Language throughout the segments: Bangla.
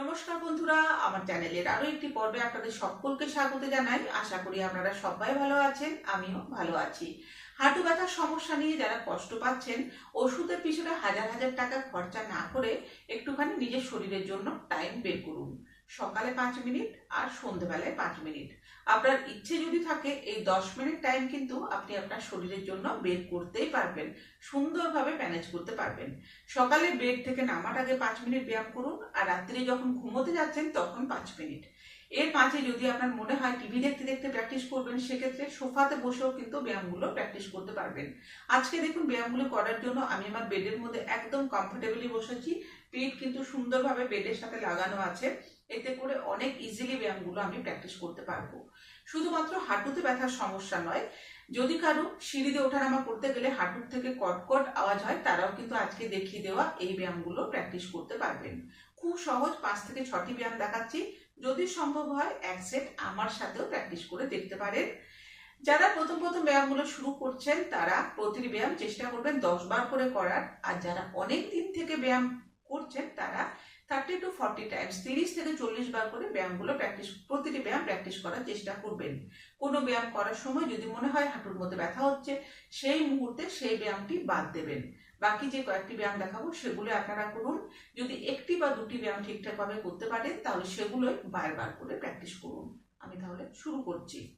নমস্কার বন্ধুরা, আমার চ্যানেলের আরও একটি পর্বে আপনাদের সকলকে স্বাগত জানাই। আশা করি আপনারা সবাই ভালো আছেন, আমিও ভালো আছি। হাঁটু ব্যথার সমস্যা নিয়ে যারা কষ্ট পাচ্ছেন, ওষুধের পিছনে হাজার হাজার টাকা খরচা না করে একটুখানি নিজের শরীরের জন্য টাইম বের করুন। সকালে পাঁচ মিনিট আর সন্ধেবেলায় পাঁচ মিনিট। আপনার ইচ্ছে যদি থাকে, এই দশ মিনিট টাইম কিন্তু আপনি আপনার শরীরের জন্য বের করতেই পারবেন, সুন্দরভাবে ম্যানেজ করতে পারবেন। সকালে বেড থেকে নামার আগে পাঁচ মিনিট ব্যায়াম করুন আর রাত্রে যখন ঘুমোতে যাচ্ছেন তখন পাঁচ মিনিট। এর মাঝে যদি আপনার মনে হয় টিভি দেখতে দেখতে প্র্যাকটিস করবেন, সেক্ষেত্রে সোফাতে বসেও কিন্তু ব্যায়ামগুলো প্র্যাকটিস করতে পারবেন। আজকে দেখুন ব্যায়ামগুলো করার জন্য আমি আমার বেডের মধ্যে একদম কমফোর্টেবলি বসেছি। পিঠ কিন্তু সুন্দরভাবে বেডের সাথে লাগানো আছে। এতে করে অনেক ইজিলি ব্যায়ামগুলো আমি প্র্যাকটিস করতে পারব। শুধুমাত্র হাঁটুতে ব্যথার সমস্যা নয়, যদি কারও সিঁড়িতে ওঠানামা করতে গেলে হাঁটুর থেকে কটকট আওয়াজ হয়, তারাও কিন্তু আজকে দেখিয়ে দেওয়া এই ব্যায়ামগুলো প্র্যাকটিস করতে পারবেন। খুব সহজ, পাঁচ থেকে ছটি ব্যায়াম দেখাচ্ছি। যদি সম্ভব হয়, এক সেট আমার সাথেও প্র্যাকটিস করে দেখতে পারেন। যারা প্রথম প্রথম ব্যায়ামগুলো শুরু করছেন, তারা প্রতিটি ব্যায়াম চেষ্টা করবেন দশ বার করে করার। আর যারা অনেক দিন থেকে ব্যায়াম করছেন, তারা থার্টি টু ফর্টি টাইমস তিরিশ থেকে চল্লিশ বার করে ব্যায়ামগুলো প্র্যাকটিস প্রতিটি ব্যায়াম প্র্যাকটিস করার চেষ্টা করবেন। কোনো ব্যায়াম করার সময় যদি মনে হয় হাঁটুর মধ্যে ব্যথা হচ্ছে, সেই মুহূর্তে সেই ব্যায়ামটি বাদ দেবেন। বাকি যে কয়েকটি ব্যায়াম দেখাবো, সেগুলো আপনারা করুন। যদি একটি বা দুটি ব্যায়াম ঠিকঠাকভাবে করতে পারেন, তাহলে সেগুলোই বারবার করে প্র্যাকটিস করুন। আমি তাহলে শুরু করছি।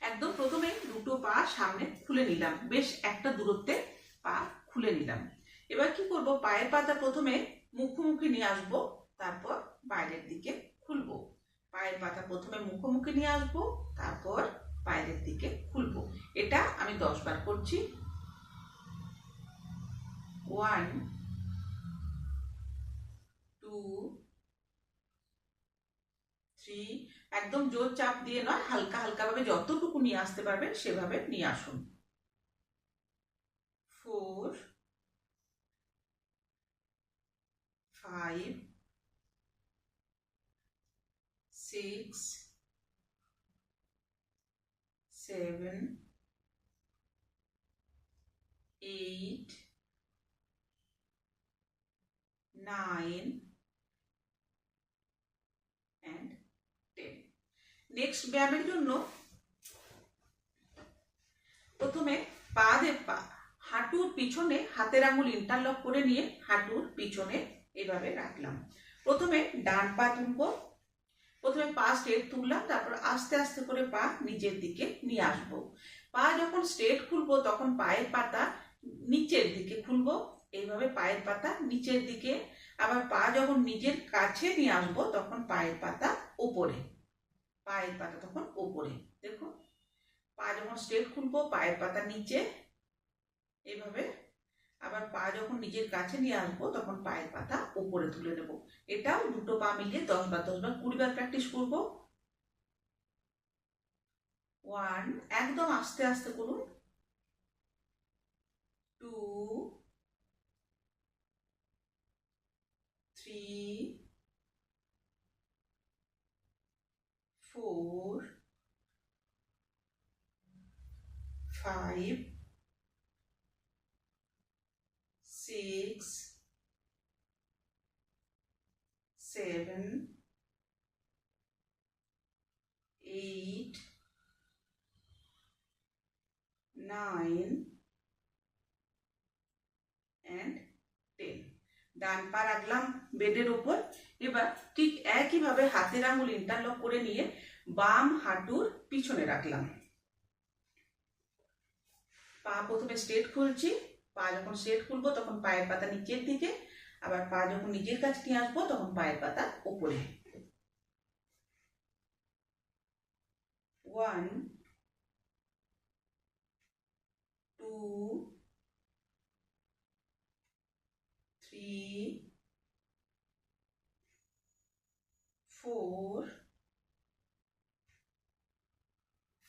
একদম প্রথমে দুটো পা সামনে খুলে নিলাম। বেশ একটা দূরত্বে পা খুলে নিলাম। এবার কি করব? পায়ের পাতা প্রথমে মুখোমুখি নিয়ে আসব, তারপর বাইরের দিকে খুলবো। পায়ের পাতা প্রথমে মুখোমুখি নিয়ে আসব, তারপর বাইরের দিকে খুলবো। এটা আমি দশ বার করছি। ওয়ান টু থ্রি একদম জোর চাপ দিয়ে নয়, হালকা হালকা ভাবে যতটুকু নিয়ে আসতে পারবেন সেভাবে নিয়ে আসুন। Four five six seven eight nine and ten next ব্যায়ামের জন্য প্রথমে পা দে পা, হাঁটুর পিছনে হাতের আঙুল ইন্টারলক করে নিয়ে হাঁটুর পিছনে এভাবে রাখলাম। প্রথমে ডান পা তুলব। প্রথমে পা স্ট্রেট তুললাম, তারপর আস্তে আস্তে করে পা নিচের দিকে নিয়ে আসব। পা যখন স্ট্রেট খুলবো, তখন পায়ের পাতা নিচের দিকে খুলবো। এইভাবে পায়ের পাতা নিচের দিকে। আবার পা যখন নিজের কাছে নিয়ে আসব, তখন পায়ের পাতা ওপরে। পায়ের পাতা তখন ওপরে। দেখো পা যখন স্ট্রেট খুলবো, পায়ের পাতা নিচে। এইভাবে আবার পা যখন নিজের কাছে নিয়ে আসব, তখন পায়ের পাতা উপরে তুলে নেব। এটাও দুটো পা মিলিয়ে দশ বার দশ বার, কুড়ি বার প্র্যাকটিস করব। ওয়ান একদম আস্তে আস্তে করুন। Two three four five six, seven, eight, nine, and ten. ডান পা রাখলাম বেডের ওপর এবার ঠিক একইভাবে হাতের আঙুল ইন্টারলক করে নিয়ে বাম হাঁটুর পিছনে রাখলাম। পা প্রথমে স্ট্রেট খুলছি, পা যখন সেট খুলবো তখন পায়ের পাতা নিচের দিকে, আবার পা যখন নিজের কাছে নিয়ে আসব তখন পায়ের পাতা উপরে। One two three four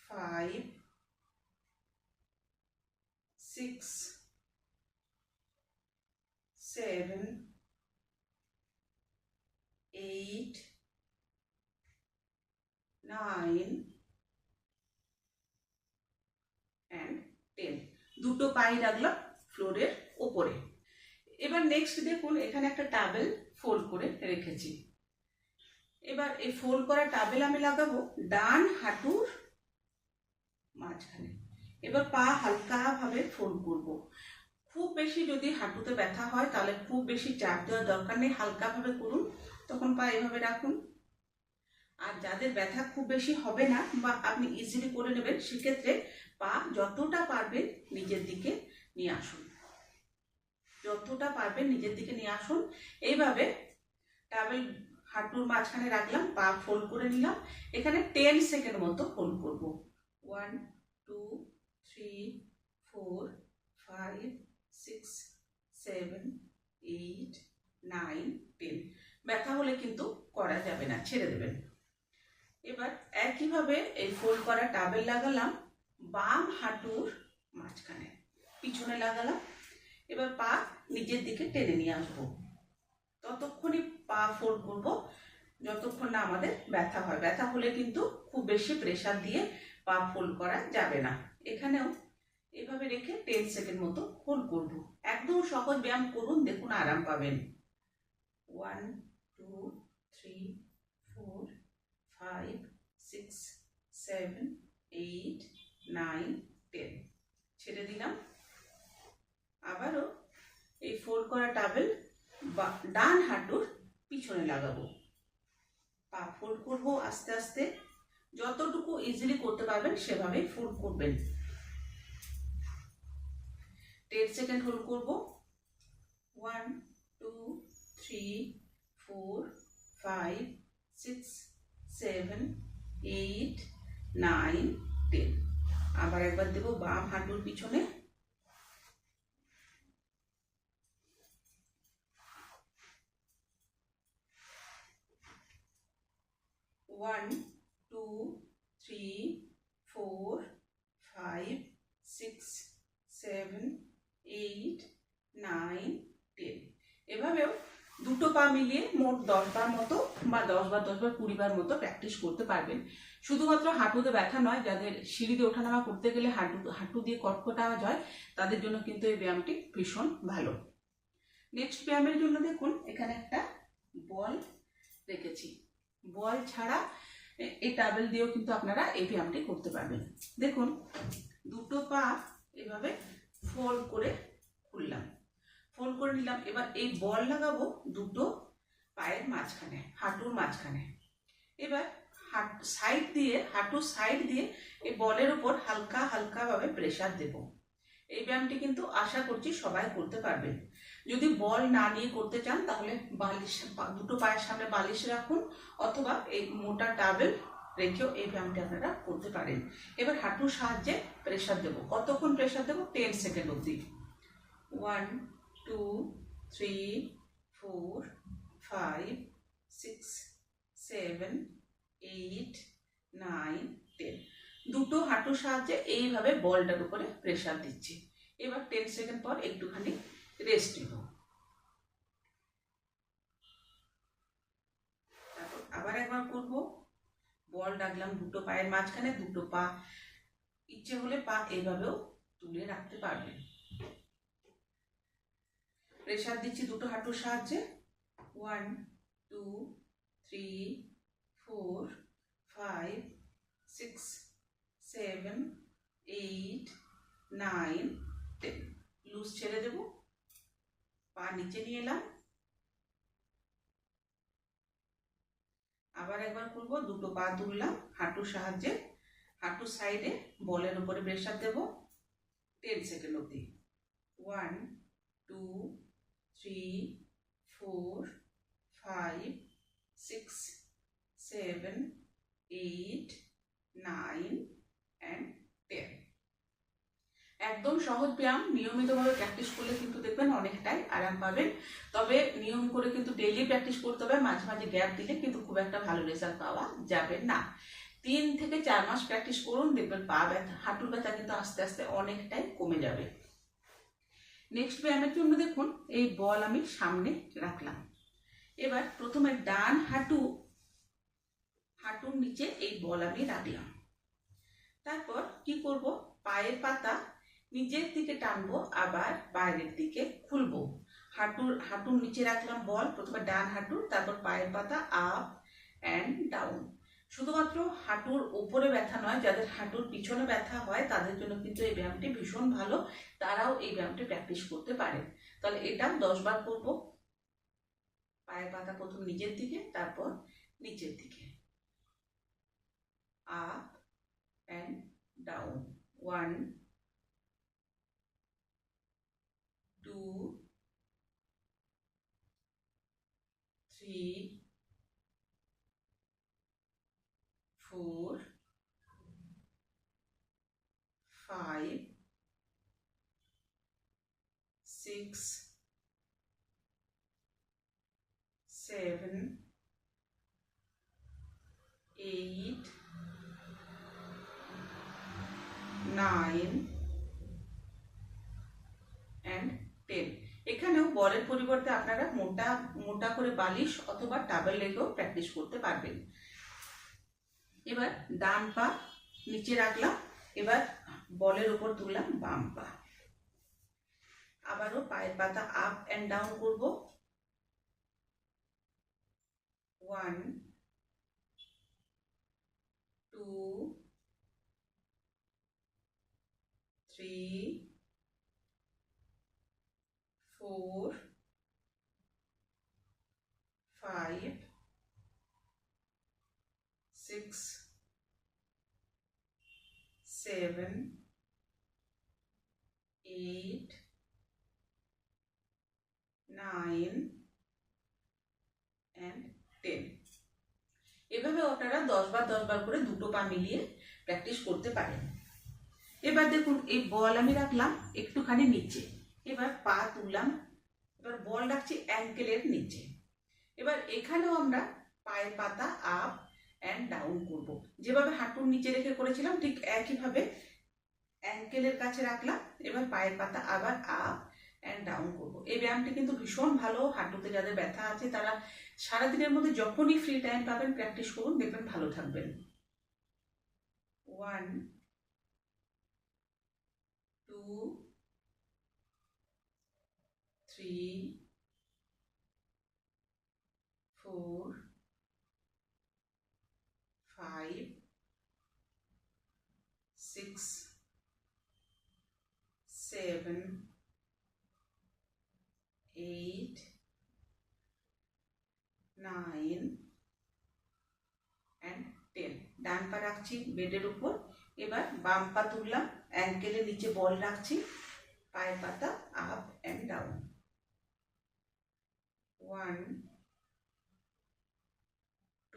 five six, seven, eight, nine, and ten. দুটো পাই রাখলাম ফ্লোরের ওপরে এবার নেক্সট দেখুন, এখানে একটা টাবেল ফোল্ড করে রেখেছি। এবার এই ফোল্ড করা টাবেল আমি লাগাবো ডান হাঁটুর মাঝখানে। এবার পা হালকাভাবে ফোল্ড করব। খুব বেশি যদি হাঁটুতে ব্যথা হয়, তাহলে খুব বেশি চাপ দেওয়ার দরকার নেই, হালকাভাবে করুন। তখন পা এভাবে রাখুন। আর যাদের ব্যথা খুব বেশি হবে না বা আপনি ইজিলি করে নেবেন, সেক্ষেত্রে পা যতটা পারবেন নিজের দিকে নিয়ে আসুন। যতটা পারবেন নিজের দিকে নিয়ে আসুন। এইভাবে টাবেল হাঁটুর মাঝখানে রাখলাম, পা ফোল্ড করে নিলাম। এখানে টেন সেকেন্ড মতো ফোল্ড করব। One two three four five six seven eight nine ten ব্যথা হলে কিন্তু করা যাবে না, ছেড়ে দেবেন। এবার একইভাবে এই ফোল্ড করা টাবেল লাগালাম বাম হাঁটুর মাঝখানে। পিছনে লাগালাম এবার পা নিজের দিকে টেনে নিয়ে আসব। ততক্ষণই পা ফোল্ড করব, যতক্ষণ না আমাদের ব্যথা হয়। ব্যথা হলে কিন্তু খুব বেশি প্রেশার দিয়ে পা ফোল্ড করা যাবে না। এখানেও এভাবে রেখে টেন সেকেন্ড মতো ফোল্ড করব। একদম সহজ ব্যায়াম করুন, দেখুন আরাম পাবেন। One two three four five six seven eight nine ten ছেড়ে দিলাম। আবারও এই ফোল্ড করা টাবেল ডান হাঁটুর পিছনে লাগাবো। পা ফোল্ড করব আস্তে আস্তে। যতটুকু ইজিলি করতে পারবেন সেভাবে ফোল্ড করবেন। টেন সেকেন্ড হোল্ড করব। One two three four five six seven eight nine ten আবার একবার দেবো বাম হাঁটুর পিছনে। One two three four five six seven eight nine ten এভাবেও দুটো পা মিলিয়ে মোট দশ বার মতো বা দশ বার দশ বার, কুড়ি বার মতো প্র্যাকটিস করতে পারবেন। শুধুমাত্র হাঁটুতে ব্যথা নয়, যাদের সিঁড়িতে ওঠানামা করতে গেলে হাঁটু হাঁটু দিয়ে কটকট আওয়াজ হয়, তাদের জন্য কিন্তু এই ব্যায়ামটি ভীষণ ভালো। নেক্সট ব্যায়ামের জন্য দেখুন, এখানে একটা বল রেখেছি। বল ছাড়া এই টাবেল দিয়েও কিন্তু আপনারা এই ব্যায়ামটি করতে পারবেন। দেখুন, দুটো পা এভাবে ফোল্ড করে খুললাম। ফোল্ড করে নিলাম, এবার এই বল লাগাবো দুটো পায়ের মাঝখানে, হাঁটুর মাঝখানে। এবার হাঁট সাইড দিয়ে, হাঁটুর সাইড দিয়ে এই বলের উপর হালকা হালকা ভাবে প্রেসার দেব। এই ব্যায়ামটি কিন্তু আশা করছি সবাই করতে পারবেন যদি বল না নিয়ে করতে চান, তাহলে বালিশ, দুটো পায়ের সামনে বালিশ রাখুন, অথবা এই মোটা টাবেল রেখেও এই ব্যায়ামটি আপনারা করতে পারেন। এবার হাঁটুর সাহায্যে প্রেশার দেব। কতক্ষণ প্রেশার দেব? টেন সেকেন্ড অবধি। One two three four five six seven eight nine ten দুটো হাঁটুর সাহায্যে এইভাবে বলটার উপরে প্রেসার দিচ্ছি। এবার টেন সেকেন্ড পর একটুখানি রেস্ট নেব। তারপর আবার একবার করব। বল ডাকলাম দুটো পায়ের মাঝখানে, দুটো পা। ইচ্ছে হলে পা এইভাবেও তুলে রাখতে পারবেন। প্রেসার দিচ্ছি দুটো হাঁটুর সাহায্যে। One two three four five six seven eight nine ten loose ছেড়ে দেব। পা নিচে নিয়ে এলাম। আবার একবার করব দুটো পা তুললাম, হাঁটুর সাহায্যে। হাঁটুর সাইডে বলের উপরে প্রেসার দেব। টেন সেকেন্ড অবধি। One two three four five six seven eight nine and ten একদম সহজ ব্যায়াম, নিয়মিতভাবে প্র্যাকটিস করলে কিন্তু দেখবেন অনেকটাই আরাম পাবেন। তবে নিয়ম করে কিন্তু ডেইলি প্র্যাকটিস করতে হবে, মাঝে মাঝে গ্যাপ দিলে কিন্তু খুব একটা ভালো রেজাল্ট পাওয়া যাবে না। তিন থেকে চার মাস প্র্যাকটিস করুন, দেখবেন পা ব্যথা, হাঁটুর ব্যথা কিন্তু আস্তে আস্তে অনেকটাই কমে যাবে। নেক্সট ব্যায়ামের জন্য দেখুন, এই বল আমি সামনে রাখলাম। এবার প্রথমে ডান হাঁটু, হাঁটুর নিচে এই বল আমি রাখলাম। তারপর কি করব? পায়ের পাতা নিজের দিকে টানবো, আবার বাইরের দিকে খুলবো। হাঁটুর হাঁটুর নিচে রাখলাম বল, প্রথমে ডান হাঁটুর তারপর পায়ের পাতা আপ অ্যান্ড ডাউন শুধুমাত্র হাঁটুর ওপরে ব্যথা নয়, যাদের হাঁটুর পিছনে ব্যথা হয়, তাদের জন্য কিন্তু এই ব্যায়ামটি ভীষণ ভালো। তারাও এই ব্যায়ামটি প্র্যাকটিস করতে পারে। তাহলে এটা দশ বার করব। পায়ের পাতা প্রথম নিজের দিকে, তারপর নিচের দিকে। Up and down. One, two, three, four, five, six, পরিবর্তে আপনারা মোটা মোটা করে বালিশ অথবা টাবেল লেগেও প্র্যাকটিস করতে পারবেন। এবার ডান পা নিচে রাখলাম, এবার বলের উপর তুললাম বাম পা। আবারও পায়ের পাতা আপ অ্যান্ড ডাউন করব। One two three four five six, seven, eight, nine, and ten. এভাবে আপনারা দশ বার দশ বার করে দুটো পা মিলিয়ে প্র্যাকটিস করতে পারেন। এবার দেখুন এই বল আমি রাখলাম একটুখানি নিচে। এবার পা তুললাম। এবার বল রাখছি অ্যাঙ্কেলের নিচে। এবার এখানেও আমরা পায়ের পাতা আপ অ্যান্ড ডাউন করব। যেভাবে হাঁটুর নিচে রেখে করেছিলাম, ঠিক একইভাবে অ্যাঙ্কেলের কাছে রাখলাম, এবার পায়ের পাতা আবার আপ অ্যান্ড ডাউন করব। এই ব্যায়ামটি কিন্তু ভীষণ ভালো, হাঁটুতে যাদের ব্যথা আছে তারা সারাদিনের মধ্যে যখনই ফ্রি টাইম পাবেন প্র্যাকটিস করুন, দেখবেন ভালো থাকবেন। One two three four five, six, seven, eight, nine, and ten. ডান পা রাখছি বেডের উপর। এবার বাম পা তুললাম অ্যাঙ্কেলের নিচে বল রাখছি। পায়ের পাতা up and down one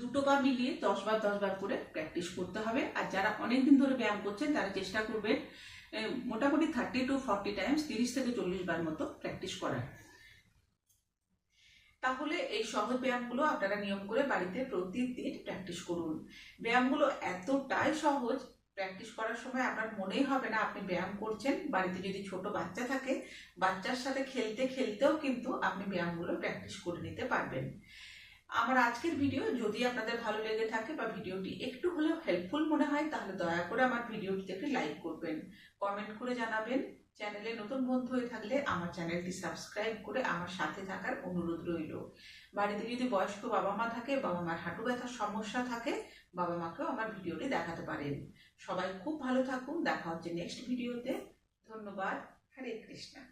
দুটো পা মিলিয়ে দশ বার দশ বার করে প্র্যাকটিস করতে হবে। আর যারা অনেক দিন ধরে ব্যায়াম করছেন, তারা চেষ্টা করবেন মোটামুটি থার্টি টু ফর্টি টাইমস তিরিশ থেকে চল্লিশ বার মতো প্র্যাকটিস করার। তাহলে এই সহজ ব্যায়ামগুলো আপনারা নিয়ম করে বাড়িতে প্রতিদিন প্র্যাকটিস করুন। ব্যায়ামগুলো এতটাই সহজ প্র্যাকটিস করার সময় আপনার মনেই হবে না আপনি ব্যায়াম করছেন। বাড়িতে যদি ছোট বাচ্চা থাকে, বাচ্চার সাথে খেলতে, খেলতেও কিন্তু আপনি ব্যায়ামগুলো প্র্যাকটিস করে নিতে পারবেন। আমার আজকের ভিডিও যদি আপনাদের ভালো লেগে থাকে বা ভিডিওটি একটু হলেও হেল্পফুল মনে হয়, তাহলে দয়া করে আমার ভিডিওটিতে লাইক করবেন। কমেন্ট করে জানাবেন। চ্যানেলে নতুন বন্ধু হয়ে থাকলে আমার চ্যানেলটি সাবস্ক্রাইব করে আমার সাথে থাকার অনুরোধ রইল। বাড়িতে যদি বয়স্ক বাবা মা থাকে, বাবা মার হাঁটু ব্যথার সমস্যা থাকে, বাবা মাকেও আমার ভিডিওটি দেখাতে পারেন। সবাই খুব ভালো থাকুন। দেখা হচ্ছে নেক্সট ভিডিওতে ধন্যবাদ। হরে কৃষ্ণা।